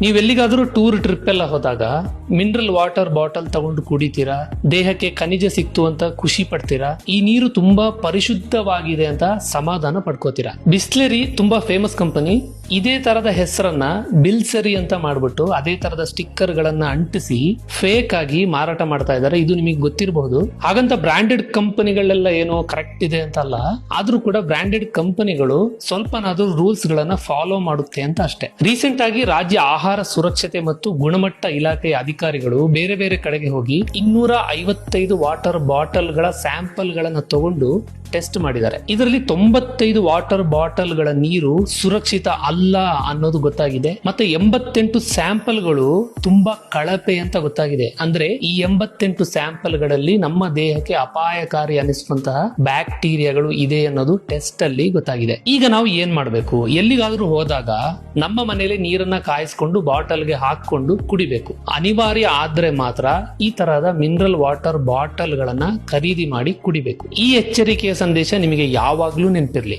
ನೀವೆಲ್ಲಿಗಾದ್ರೂ tour trip ಎಲ್ಲ ಹೋದಾಗ mineral water bottle ತಗೊಂಡು ಕುಡಿತೀರಾ? ದೇಹಕ್ಕೆ ಖನಿಜ ಸಿಕ್ತು ಅಂತ ಖುಷಿ ಪಡ್ತೀರಾ? ಈ ನೀರು ತುಂಬಾ ಪರಿಶುದ್ಧವಾಗಿದೆ ಅಂತ ಸಮಾಧಾನ ಪಡ್ಕೋತೀರಾ? ಬಿಸ್ಲೆರಿ ತುಂಬಾ ಫೇಮಸ್ ಕಂಪನಿ ಇದೇ ತರದ ಹೆಸರನ್ನ ಬಿಲ್ಸರಿ ಅಂತ ಮಾಡ್ಬಿಟ್ಟು ಅದೇ ತರದ ಸ್ಟಿಕ್ಕರ್ ಗಳನ್ನ ಅಂಟಿಸಿ ಫೇಕ್ ಆಗಿ ಮಾರಾಟ ಮಾಡ್ತಾ ಇದ್ದಾರೆ. ಇದು ನಿಮಗೆ ಗೊತ್ತಿರಬಹುದು. ಹಾಗಂತ ಬ್ರಾಂಡೆಡ್ ಕಂಪನಿಗಳೆಲ್ಲ ಏನೋ ಕರೆಕ್ಟ್ ಇದೆ ಅಂತ ಅಲ್ಲ ಆದ್ರೂ ಕೂಡ ಬ್ರಾಂಡೆಡ್ ಕಂಪನಿಗಳು ಸ್ವಲ್ಪನಾದ್ರೂ ರೂಲ್ಸ್ ಗಳನ್ನ ಫಾಲೋ ಮಾಡುತ್ತೆ ಅಂತ ಅಷ್ಟೇ. ರೀಸೆಂಟ್ ಆಗಿ ರಾಜ್ಯ ಆಹಾರ ಸುರಕ್ಷತೆ ಮತ್ತು ಗುಣಮಟ್ಟ ಇಲಾಖೆಯ ಅಧಿಕಾರಿಗಳು ಬೇರೆ ಬೇರೆ ಕಡೆಗೆ ಹೋಗಿ ಇನ್ನೂರ ಐವತ್ತೈದು ವಾಟರ್ ಬಾಟಲ್ಗಳ ಸ್ಯಾಂಪಲ್ ಗಳನ್ನ ತಗೊಂಡು ಟೆಸ್ಟ್ ಮಾಡಿದ್ದಾರೆ. ಇದರಲ್ಲಿ ತೊಂಬತ್ತೈದು ವಾಟರ್ ಬಾಟಲ್ಗಳ ನೀರು ಸುರಕ್ಷಿತ ಅಲ್ಲ ಅನ್ನೋದು ಗೊತ್ತಾಗಿದೆ. ಮತ್ತೆ ಎಂಬತ್ತೆಂಟು ಸ್ಯಾಂಪಲ್ಗಳು ತುಂಬಾ ಕಳಪೆ ಅಂತ ಗೊತ್ತಾಗಿದೆ. ಅಂದ್ರೆ ಈ ಎಂಬತ್ತೆಂಟು ಸ್ಯಾಂಪಲ್ಗಳಲ್ಲಿ ನಮ್ಮ ದೇಹಕ್ಕೆ ಅಪಾಯಕಾರಿ ಅನಿಸುವಂತಹ ಬ್ಯಾಕ್ಟೀರಿಯಾಗಳು ಇದೆ ಅನ್ನೋದು ಟೆಸ್ಟ್ ಅಲ್ಲಿ ಗೊತ್ತಾಗಿದೆ. ಈಗ ನಾವು ಏನ್ ಮಾಡಬೇಕು? ಎಲ್ಲಿಗಾದ್ರೂ ಹೋದಾಗ ನಮ್ಮ ಮನೆಯಲ್ಲಿ ನೀರನ್ನ ಕಾಯಿಸ್ಕೊಂಡು ಬಾಟಲ್ಗೆ ಹಾಕೊಂಡು ಕುಡಿಬೇಕು. ಅನಿವಾರ್ಯ ಆದ್ರೆ ಮಾತ್ರ ಈ ತರಹದ ಮಿನರಲ್ ವಾಟರ್ ಬಾಟಲ್ ಗಳನ್ನ ಖರೀದಿ ಮಾಡಿ ಕುಡಿಬೇಕು. ಈ ಎಚ್ಚರಿಕೆಯ ಸಂದೇಶ ನಿಮಗೆ ಯಾವಾಗ್ಲೂ ನೆನಪಿರ್ಲಿ.